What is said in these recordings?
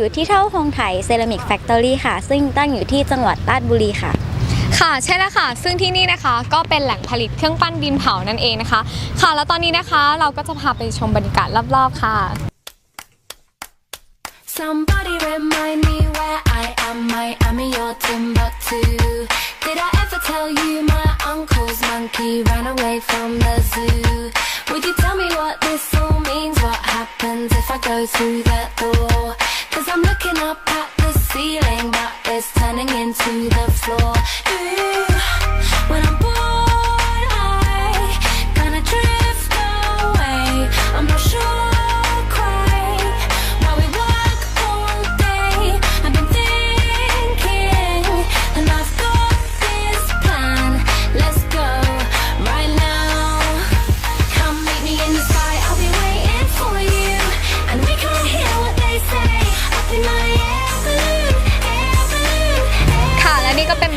อยู่ที่เท่าฮงไถเซรามิกแฟคทอรี่ค่ะ ซึ่งตั้งอยู่ที่จังหวัดราชบุรีค่ะ ค่ะใช่แล้วค่ะ ซึ่งที่นี่นะคะก็เป็นแหล่งผลิตเครื่องปั้นดินเผานั่นเองนะคะ ค่ะ แล้วตอนนี้นะคะเราก็จะพาไปชมบรรยากาศรอบๆค่ะ Somebody remind me where I am. Miami or Timbuktu. Did I ever tell you my uncle's monkey ran away from the zoo? Would you tell me what this all means? What happens if I go through that door? I'm looking up at the ceiling, but it's turning into the floor.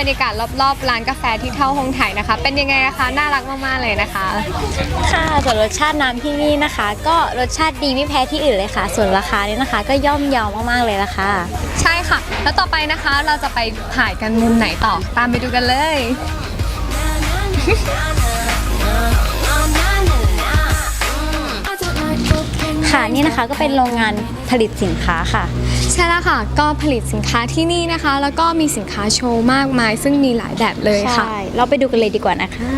รรยากาศรอบๆร้านกาแฟที่เท่าฮงไถนะคะ เป็นยังไงนะคะน่ารักมากๆเลยนะคะ ค่ะส่วนรสชาติน้ำที่นี่นะคะ ก็รสชาติดีไม่แพ้ที่อื่นเลยค่ะ ส่วนราคานี่นะคะ ก็ย่อมเยาวมากๆเลยละค่ะ ใช่ค่ะ แล้วต่อไปนะคะเราจะไปถ่ายกันมุมไหนต่อตามไปดูกันเลย ค่ะนี่นะคะก็เป็นโรงงานผลิตสินค้าค่ะ ใช่แล้วค่ะ ก็ผลิตสินค้าที่นี่นะคะ แล้วก็มีสินค้าโชว์มากมาย ซึ่งมีหลายแบบเลยค่ะ ใช่ เราไปดูกันเลยดีกว่านะคะ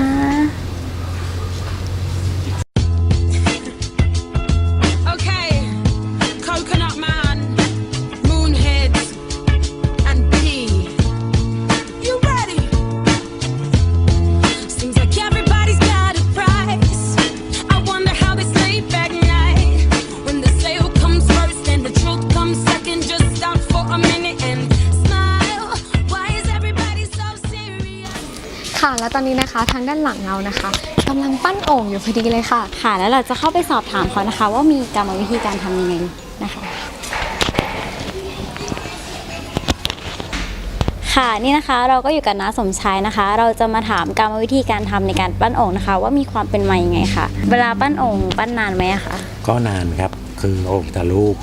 นี้นะคะ ทางด้านหลังเรานะคะกำลังปั้นโอ่งอยู่พอดีเลยค่ะ ค่ะ แล้วเราจะเข้าไปสอบถามเขานะคะ ว่ามีกรรมวิธีการทำยังไงนะคะ ค่ะนี่นะคะเราก็อยู่กับน้าสมชายนะคะ เราจะมาถามกรรมวิธีการทำในการปั้นโอ่งนะคะ ว่ามีความเป็นมายังไงค่ะเวลาปั้นโอ่งปั้นนานไหมอะคะก็นานครับ คือโอ่งแต่ลูก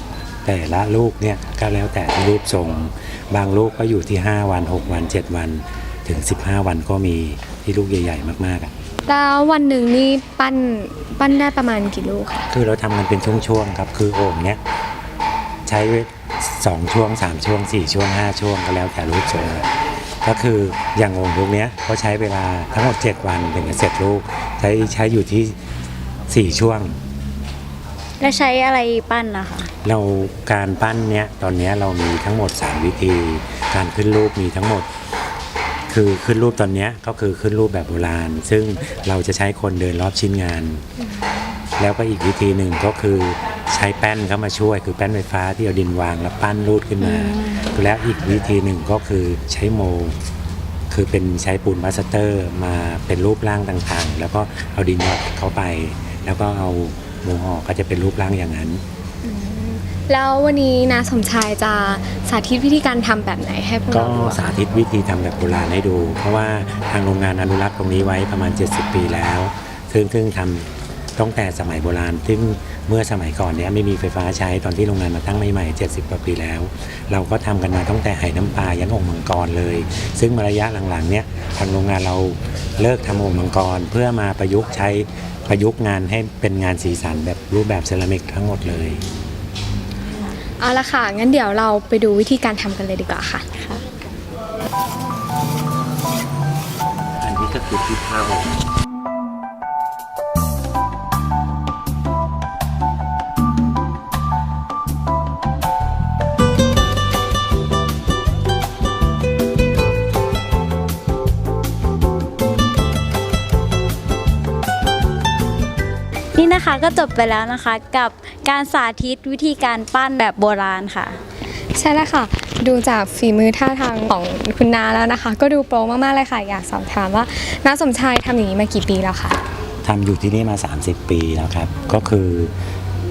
แต่ละลูกเนี่ยก็แล้วแต่รูปทรง บางลูกก็อยู่ที่ 5 วัน 6 วัน 7 วันถึง 15 วันก็มี ที่ลูกใหญ่ ๆ มากๆอะแล้ววันหนึ่งนี่ปั้นปั้นได้ประมาณกี่ลูกคะคือเราทำกันเป็นช่วงๆครับ คือโอ่งเนี้ยใช้สองช่วง3ช่วง4ช่วง5ช่วงก็แล้วแต่รูปทรงอะก็คืออย่างโอ่งลูกเนี้ยก็ใช้เวลาทั้งหมด7วันถึงจะเสร็จลูกใช้ใช้อยู่ที่4ช่วง แล้วใช้อะไรปั้นนะคะเราการปั้นเนี้ยตอนเนี้ยเรามีทั้งหมด 3 วิธี การขึ้นรูปมีทั้งหมด คือขึ้นรูปตอนเนี้ยก็คือขึ้นรูปแบบโบราณ ซึ่งเราจะใช้คนเดินรอบชิ้นงาน แล้วก็อีกวิธีหนึ่งก็คือใช้แป้นเข้ามาช่วย คือแป้นไฟฟ้าที่เอาดินวางแล้วปั้นรูดขึ้นมา แล้วอีกวิธีหนึ่งก็คือใช้โม คือเป็นใช้ปูนมาสเตอร์มาเป็นรูปร่างต่างๆ แล้วก็เอาดินหยอดเข้าไป แล้วก็เอาโมออกก็จะเป็นรูปร่างอย่างนั้น แล้ววันนี้นาสมชายจะสาธิตวิธีการทำแบบไหนให้พวกก็เราดูอะสาธิตวิธีทำแบบโบราณให้ดู เพราะว่าทางโรงงานอนุรักษ์ตรงนี้ไว้ประมาณ 70 ปีแล้ว ซึ่งซึ่งทำตั้งแต่สมัยโบราณ ซึ่งเมื่อสมัยก่อนเนี้ยไม่มีไฟฟ้าใช้ตอนที่โรงงานมาตั้งใหม่ๆ 70กว่าปีแล้ว เราก็ทำกันมาตั้งแต่ไหน้ำปลายันองค์มังกรเลย ซึ่งมาระยะหลังๆเนี้ยทางโรงงานเราเลิกทำองค์มังกร เพื่อมาประยุกต์ใช้ประยุกต์งานให้เป็นงานสีสันแบบรูปแบบเซรามิกทั้งหมดเลย เอาละค่ะ งั้นเดี๋ยวเราไปดูวิธีการทำกันเลยดีกว่าค่ะ อันนี้ก็คือที่เท่า นี่นะคะก็จบไปแล้วนะคะกับการสาธิตวิธีการปั้นแบบโบราณค่ะ ใช่แล้วค่ะ ดูจากฝีมือท่าทางของคุณนาแล้วนะคะ ก็ดูโปรมากๆเลยค่ะ อยากสอบถามว่าน้าสมชายทำอย่างนี้มากี่ปีแล้วคะทำอยู่ที่นี่มา 30 ปีแล้วครับ ก็คือ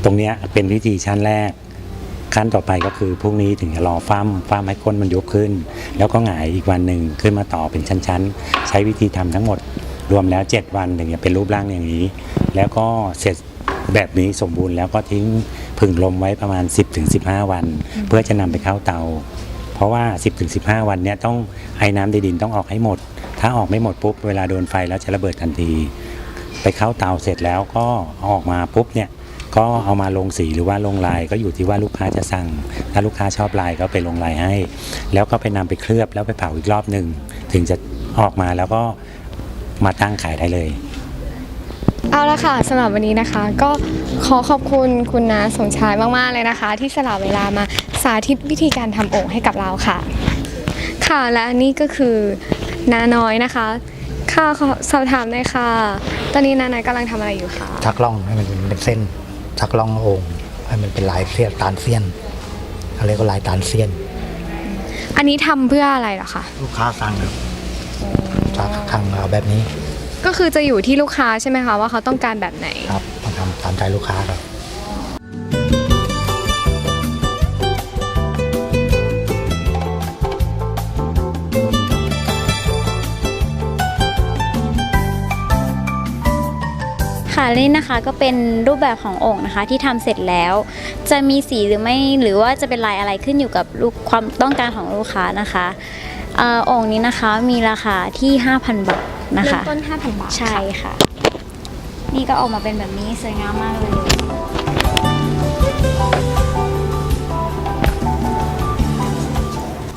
ตรงเนี้ยเป็นวิธีชั้นแรก ขั้นต่อไปก็คือพรุ่งนี้ถึงจะรอฟ้ามฟ้ามให้ก้นมันยกขึ้น แล้วก็หงายอีกวันหนึ่งขึ้นมาต่อเป็นชั้นๆ ใช้วิธีทำทั้งหมด รวมแล้ว 7 วันถึงจะเป็นรูปร่างอย่างนี้ แล้วก็เสร็จแบบนี้สมบูรณ์แล้วก็ทิ้งผึ่งลมไว้ประมาณ 10-15 วัน เพื่อจะนำไปเข้าเตา เพราะว่า 10-15 วันเนี้ยต้องไอ้น้ำในดินต้องออกให้หมด ถ้าออกไม่หมดปุ๊บเวลาโดนไฟแล้วจะระเบิดทันที ไปเข้าเตาเสร็จแล้วก็เอาออกมาปุ๊บเนี่ยก็เอามาลงสีหรือว่าลงลายก็อยู่ที่ว่าลูกค้าจะสั่ง ถ้าลูกค้าชอบลายก็ไปลงลายให้ แล้วก็ไปนำไปเคลือบแล้วไปเผาอีกรอบหนึ่งถึงจะออกมาแล้วก็ มาตั้งขายได้เลย เอาละค่ะสำหรับวันนี้นะคะ ก็ขอขอบคุณคุณนาสมชายมากๆเลยนะคะ ที่สละเวลามาสาธิตวิธีการทำโอ่งให้กับเราค่ะ ค่ะและอันนี้ก็คือนาน้อยนะคะ ค่ะขอสอบถามเลยค่ะ ตอนนี้นาน้อยกำลังทำอะไรอยู่คะชักล่องให้มันเป็นเส้น ชักล่องโอ่งให้มันเป็นลายเสี้ยนตาลเสี้ยนเขาเรียกว่าลายตาลเสี้ยน อันนี้ทำเพื่ออะไรเหรอคะลูกค้าสั่งครับชัก ทางเอาแบบนี้ ก็คือจะอยู่ที่ลูกค้าใช่ไหมคะว่าเขาต้องการแบบไหนครับมาทำตามใจลูกค้าครับ ค่ะนี่นะคะก็เป็นรูปแบบของโอ่งนะคะที่ทำเสร็จแล้ว จะมีสีหรือไม่หรือว่าจะเป็นลายอะไรขึ้นอยู่กับลูกความต้องการของลูกค้านะคะเอ่อโอ่งนี้นะคะมีราคาที่ 5,000 บาทนะเริ่มคะต้น 5,000 บาท ใช่ค่ะ นี่ก็ออกมาเป็นแบบนี้สวยงามมากเลย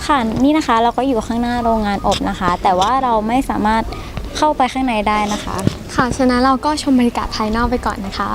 ค่ะนี่นะคะเราก็อยู่ข้างหน้าโรงงานอบนะคะ แต่ว่าเราไม่สามารถเข้าไปข้างในได้นะคะ ค่ะฉะนั้นเราก็ชมบรรยากาศภายนอกไปก่อนนะคะ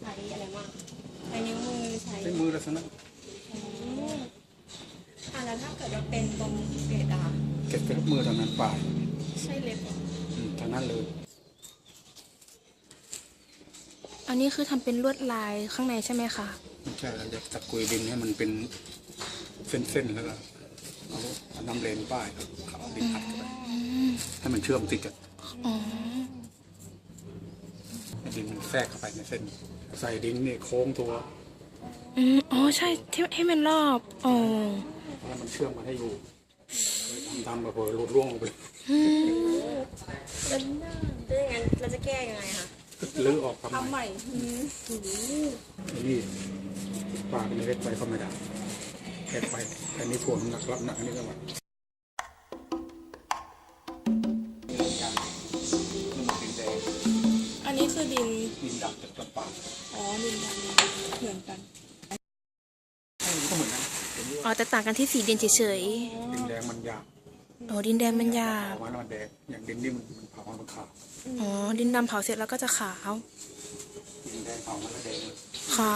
ใช้อะไรบ้างใช้นิ้วมือใช้ใช้มือลักษณะอะแล้วถ้าเกิดว่าเป็นตรงเกรดอะเก็บเป็นลูกมือทางนั้นปลายใช่เล็บเหรออืมทางนั้นเลย อันนี้คือทำเป็นลวดลายข้างในใช่ไหมคะไม่ใช่เราจะตะกุยดินให้มันเป็นเส้นๆแล้วก็เอาเอาน้ำเลนป้ายครับเอาดินอัดเข้าไปให้มันเชื่อมติดกันให้ดินมันแทรกเข้าไปในเส้น ใส่ดินนี่โค้งตัวอืมอ๋อใช่ที่ให้มันรอบอ๋อให้มันเชื่อมกันให้อยู่ทำทำแบบเผลอหลุดร่วงลงไปแล้วอย่างนั้นเราจะแก้ยังไงคะลื้อออกทำทำใหใหม่ม่ไอ้นี่ปากมันเล็กไปก็ไม่ได้เล็กไปแต่นี่ถ่วงหนักรับหนักอันนี้ก็ว่าอันนี้คือดินดินดำจากลำปาง อ๋อดินดำเหมือนกัน ก็เหมือนกันอ๋อแต่ต่างกันที่สีดินเฉยดินแดงมันหยาบๆอ๋อดินแดงมันหยาบเผามันแล้วมันแดงอย่างดินนี่มันมันเผามันขาวอ๋อ ดินดำเผาเสร็จแล้วก็จะขาว ดินแดงเผามันแล้วแดงเลยค่ะ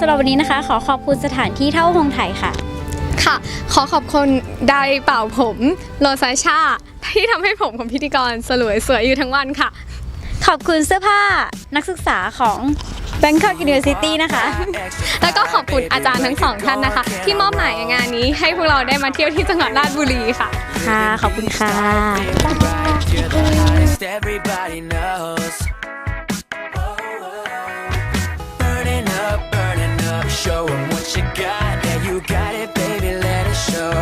สำหรับวันนี้นะคะ ขอขอบคุณสถานที่เท่าหงไทยค่ะ ค่ะ ขอขอบคุณไดร์เป่าผมโลซาชา ที่ทำให้ผมของพิธีกรสลวยสวยอยู่ทั้งวันค่ะ ขอบคุณเสื้อผ้านักศึกษาของ Bangkok University นะคะ แล้วก็ขอบคุณอาจารย์ทั้งสองท่านนะคะ ที่มอบหมายงานนี้ให้พวกเราได้มาเที่ยวที่จังหวัดราชบุรีค่ะ ค่ะ ขอบคุณค่ะ You're the hottest, everybody knows. Show 'em what you got. Yeah, you got it, baby, let it show.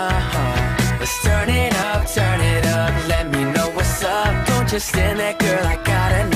Uh huh. Let's turn it up, turn it up, let me know what's up. Don't just stand there, girl, I gotta know.